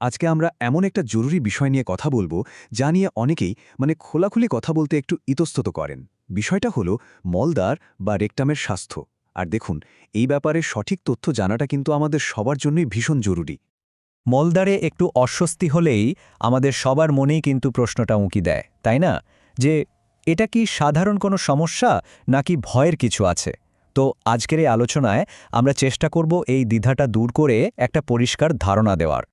আজকে আমরা এমন একটা জরুরি বিষয় নিয়ে কথা বলব, যা নিয়ে অনেকেই মানে খোলাখুলি কথা বলতে একটু ইতস্তত করেন। বিষয়টা হলো মলদার বা রেকটামের স্বাস্থ্য। আর দেখুন, এই ব্যাপারে সঠিক তথ্য জানাটা কিন্তু আমাদের সবার জন্যই ভীষণ জরুরি। মলদারে একটু অস্বস্তি হলেই আমাদের সবার মনেই কিন্তু প্রশ্নটা উঁকি দেয়, তাই না? যে, এটা কি সাধারণ কোনো সমস্যা, নাকি ভয়ের কিছু আছে? তো আজকের এই আলোচনায় আমরা চেষ্টা করব এই দ্বিধাটা দূর করে একটা পরিষ্কার ধারণা দেওয়ার।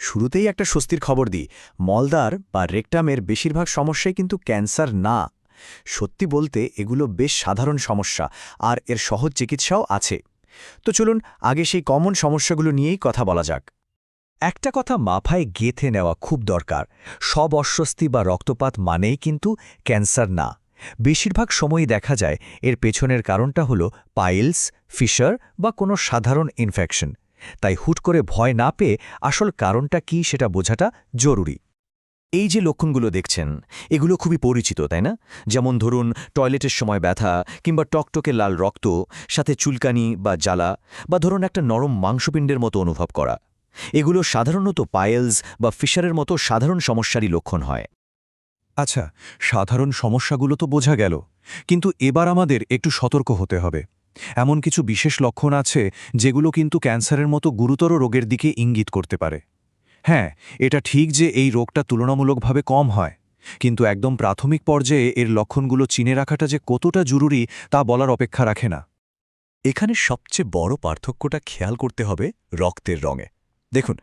শুরুতেই একটা স্বস্তির খবর দিই, মলদার বা রেকটামের বেশিরভাগ সমস্যাই কিন্তু ক্যান্সার না। সত্যি বলতে এগুলো বেশ সাধারণ সমস্যা, আর এর সহজ চিকিৎসাও আছে। তো চলুন আগে সেই কমন সমস্যাগুলো নিয়েই কথা বলা যাক। একটা কথা মাথায় গেথে নেওয়া খুব দরকার, সব অস্বস্তি বা রক্তপাত মানেই কিন্তু ক্যান্সার না। বেশিরভাগ সময়ই দেখা যায় এর পেছনের কারণটা হলো পাইলস, ফিশার বা কোনো সাধারণ ইনফেকশন। তাই হুট করে ভয় না পেয়ে আসল কারণটা কি সেটা বোঝাটা জরুরি। এই যে লক্ষণগুলো দেখছেন, এগুলো খুবই পরিচিত, তাই না? যেমন ধরুন, টয়লেটের সময় ব্যথা কিংবা টকটকে লাল রক্ত, সাথে চুলকানি বা জ্বালা, বা ধরুন একটা নরম মাংসপিণ্ডের মতো অনুভব করা। এগুলো সাধারণত পায়েলস বা ফিশারের মতো সাধারণ সমস্যারই লক্ষণ হয়। আচ্ছা সাধারণ সমস্যাগুলো তো বোঝা গেল, কিন্তু এবার আমাদের একটু সতর্ক হতে হবে। এমন কিছু বিশেষ লক্ষণ আছে যেগুলো কিন্তু ক্যান্সারের মতো গুরুতর রোগের দিকে ইঙ্গিত করতে পারে। হ্যাঁ এটা ঠিক যে এই রোগটা তুলনামূলকভাবে কম হয়, কিন্তু একদম প্রাথমিক পর্যায়ে এর লক্ষণগুলো চিনে রাখাটা যে কতটা জরুরি তা বলার অপেক্ষা রাখে না। এখানে সবচেয়ে বড় পার্থক্যটা খেয়াল করতে হবে রক্তের রঙে। দেখুন,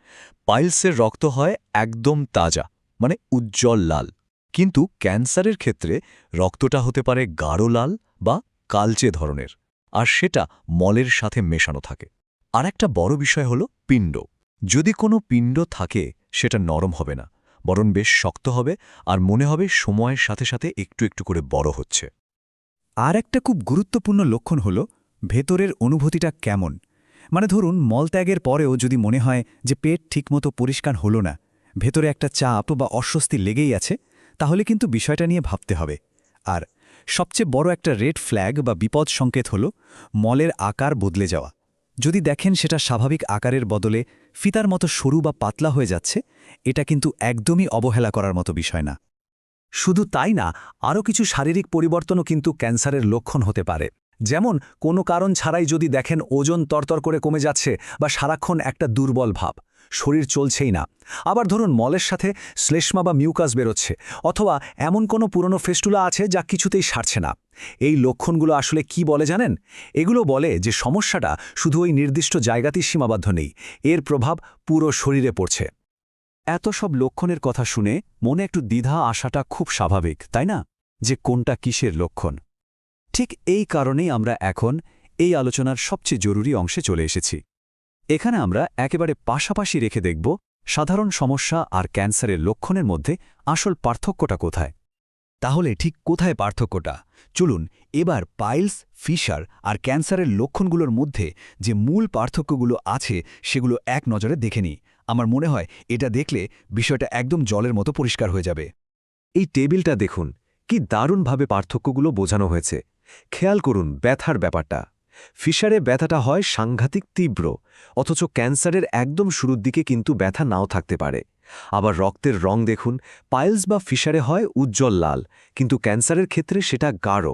পাইলসের রক্ত হয় একদম তাজা মানে উজ্জ্বল লাল। কিন্তু ক্যান্সারের ক্ষেত্রে রক্তটা হতে পারে গাঢ় লাল বা কালচে ধরনের। আর সেটা মলের সাথে মেশানো থাকে। আর একটা বড় বিষয় হল পিণ্ড। যদি কোনো পিণ্ড থাকে, সেটা নরম হবে না, বরং বেশ শক্ত হবে আর মনে হবে সময়ের সাথে সাথে একটু একটু করে বড় হচ্ছে। আর একটা খুব গুরুত্বপূর্ণ লক্ষণ হল ভেতরের অনুভূতিটা কেমন। মানে ধরুন মলত্যাগের পরেও যদি মনে হয় যে পেট ঠিকমতো পরিষ্কার হলো না, ভেতরে একটা চাপ বা অস্বস্তি লেগেই আছে, তাহলে কিন্তু বিষয়টা নিয়ে ভাবতে হবে। আর সবচেয়ে বড় একটা রেড ফ্ল্যাগ বা বিপদ সংকেত হল মলের আকার বদলে যাওয়া। যদি দেখেন সেটা স্বাভাবিক আকারের বদলে ফিতার মতো সরু বা পাতলা হয়ে যাচ্ছে, এটা কিন্তু একদমই অবহেলা করার মতো বিষয় না। শুধু তাই না, আরও কিছু শারীরিক পরিবর্তনও কিন্তু ক্যান্সারের লক্ষণ হতে পারে। যেমন, কোনো কারণ ছাড়াই যদি দেখেন ওজন তরতর করে কমে যাচ্ছে বা সারাক্ষণ একটা দুর্বল ভাব। শরীর চলছেই না। আবার ধরুন মলের সাথে শ্লেষ্মা বা মিউকাস বেরোচ্ছে, অথবা এমন কোনো পুরনো ফেস্টুলা আছে যা কিছুতেই সারছে না। এই লক্ষণগুলো আসলে কি বলে জানেন? এগুলো বলে যে সমস্যাটা শুধু ওই নির্দিষ্ট জায়গাতেই সীমাবদ্ধ নেই, এর প্রভাব পুরো শরীরে পড়ছে। এত সব লক্ষণের কথা শুনে মনে একটু দ্বিধা আসাটা খুব স্বাভাবিক, তাই না? যে কোনটা কিসের লক্ষণ? ঠিক এই কারণেই আমরা এখন এই আলোচনার সবচেয়ে জরুরি অংশে চলে এসেছি। এখানে আমরা একেবারে পাশাপাশি রেখে দেখব সাধারণ সমস্যা আর ক্যান্সারের লক্ষণের মধ্যে আসল পার্থক্যটা কোথায়। তাহলে ঠিক কোথায় পার্থক্যটা? চলুন এবার পাইলস, ফিশার আর ক্যান্সারের লক্ষণগুলোর মধ্যে যে মূল পার্থক্যগুলো আছে সেগুলো এক নজরে দেখে নিই। আমার মনে হয় এটা দেখলে বিষয়টা একদম জলের মতো পরিষ্কার হয়ে যাবে। এই টেবিলটা দেখুন, কি দারুণভাবে পার্থক্যগুলো বোঝানো হয়েছে। খেয়াল করুন ব্যথার ব্যাপারটা। ফিশারে ব্যথাটা হয় সাংঘাতিক তীব্র, অথচ ক্যান্সারের একদম শুরুর দিকে কিন্তু ব্যথা নাও থাকতে পারে। আবার রক্তের রং দেখুন, পাইলস বা ফিশারে হয় উজ্জ্বল লাল, কিন্তু ক্যান্সারের ক্ষেত্রে সেটা গাঢ়।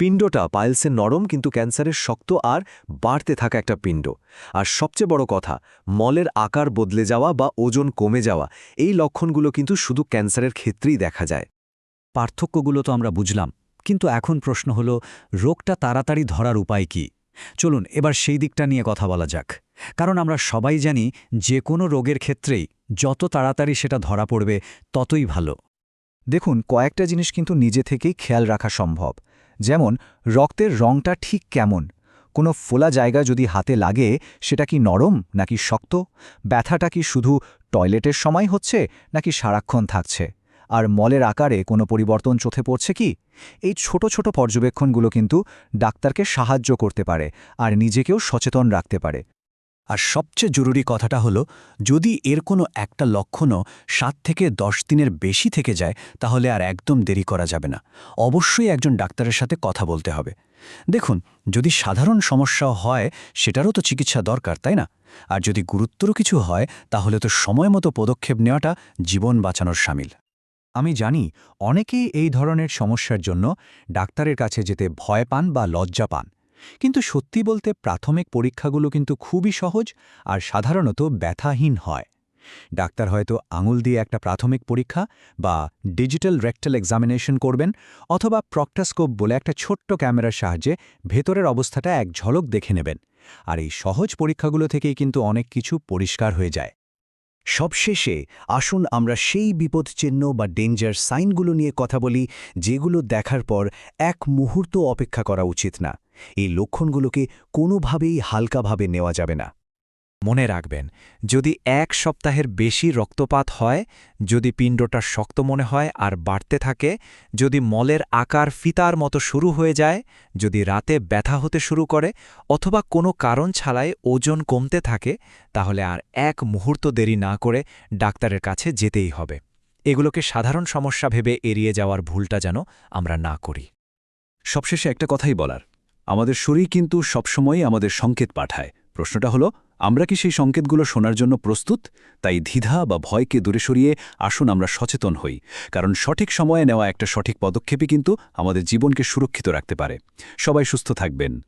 পিণ্ডটা পাইলসের নরম, কিন্তু ক্যান্সারের শক্ত আর বাড়তে থাকা একটা পিণ্ড। আর সবচেয়ে বড় কথা, মলের আকার বদলে যাওয়া বা ওজন কমে যাওয়া, এই লক্ষণগুলো কিন্তু শুধু ক্যান্সারের ক্ষেত্রেই দেখা যায়। পার্থক্যগুলো তো আমরা বুঝলাম। কিন্তু এখন প্রশ্ন হল, রোগটা তাড়াতাড়ি ধরার উপায় কি? চলুন, এবার সেই দিকটা নিয়ে কথা বলা যাক। কারণ আমরা সবাই জানি, যে কোনো রোগের ক্ষেত্রেই যত তাড়াতাড়ি সেটা ধরা পড়বে, ততই ভালো। দেখুন, কয়েকটা জিনিস কিন্তু নিজে থেকেই খেয়াল রাখা সম্ভব। যেমন, রক্তের রংটা ঠিক কেমন? কোনো ফোলা জায়গা যদি হাতে লাগে, সেটা কি নরম নাকি শক্ত? ব্যথাটা কি শুধু টয়লেটের সময় হচ্ছে নাকি সারাক্ষণ থাকছে? আর মলের আকারে কোনো পরিবর্তন চোখে পড়ছে কি? এই ছোট ছোট পর্যবেক্ষণগুলো কিন্তু ডাক্তারকে সাহায্য করতে পারে আর নিজেকেও সচেতন রাখতে পারে। আর সবচেয়ে জরুরি কথাটা হলো, যদি এর কোনো একটা লক্ষণও সাত থেকে দশ দিনের বেশি থেকে যায়, তাহলে আর একদম দেরি করা যাবে না। অবশ্যই একজন ডাক্তারের সাথে কথা বলতে হবে। দেখুন, যদি সাধারণ সমস্যা হয়, সেটারও তো চিকিৎসা দরকার, তাই না? আর যদি গুরুত্বর কিছু হয়, তাহলে তো সময় মতো পদক্ষেপ নেওয়াটা জীবন বাঁচানোর সামিল। আমি জানি অনেকেই এই ধরনের সমস্যার জন্য ডাক্তারের কাছে যেতে ভয় পান বা লজ্জা পান। কিন্তু সত্যি বলতে প্রাথমিক পরীক্ষাগুলো কিন্তু খুবই সহজ আর সাধারণত ব্যথাহীন হয়। ডাক্তার হয়তো আঙুল দিয়ে একটা প্রাথমিক পরীক্ষা বা ডিজিটাল রেক্টাল এক্সামিনেশন করবেন অথবা প্রক্টাস্কোপ বলে একটা ছোট্ট ক্যামেরার সাহায্যে ভেতরের অবস্থাটা এক ঝলক দেখে নেবেন। আর এই সহজ পরীক্ষাগুলো থেকেই কিন্তু অনেক কিছু পরিষ্কার হয়ে যায়। সবশেষে আসুন আমরা সেই বিপদ চিহ্ন বা ডেঞ্জার সাইনগুলো নিয়ে কথা বলি, যেগুলো দেখার পর এক মুহূর্ত অপেক্ষা করা উচিত না। এই লক্ষণগুলোকে কোনোভাবেই হালকাভাবে নেওয়া যাবে না। মনে রাখবেন, যদি এক সপ্তাহের বেশি রক্তপাত হয়, যদি পিণ্ডটা শক্ত মনে হয় আর বাড়তে থাকে, যদি মলের আকার ফিতার মতো শুরু হয়ে যায়, যদি রাতে ব্যথা হতে শুরু করে অথবা কোনো কারণ ছাড়াই ওজন কমতে থাকে, তাহলে আর এক মুহূর্ত দেরি না করে ডাক্তারের কাছে যেতেই হবে। এগুলোকে সাধারণ সমস্যা ভেবে এড়িয়ে যাওয়ার ভুলটা যেন আমরা না করি। সবশেষে একটা কথাই বলার, আমাদের শরীর কিন্তু সবসময়ই আমাদের সংকেত পাঠায়। প্রশ্নটা হলো আমরা কি সেই সংকেতগুলো শোনার জন্য প্রস্তুত? তাই দ্বিধা বা ভয়কে দূরে সরিয়ে আসুন আমরা সচেতন হই। কারণ সঠিক সময়ে নেওয়া একটা সঠিক পদক্ষেপই কিন্তু আমাদের জীবনকে সুরক্ষিত রাখতে পারে। সবাই সুস্থ থাকবেন।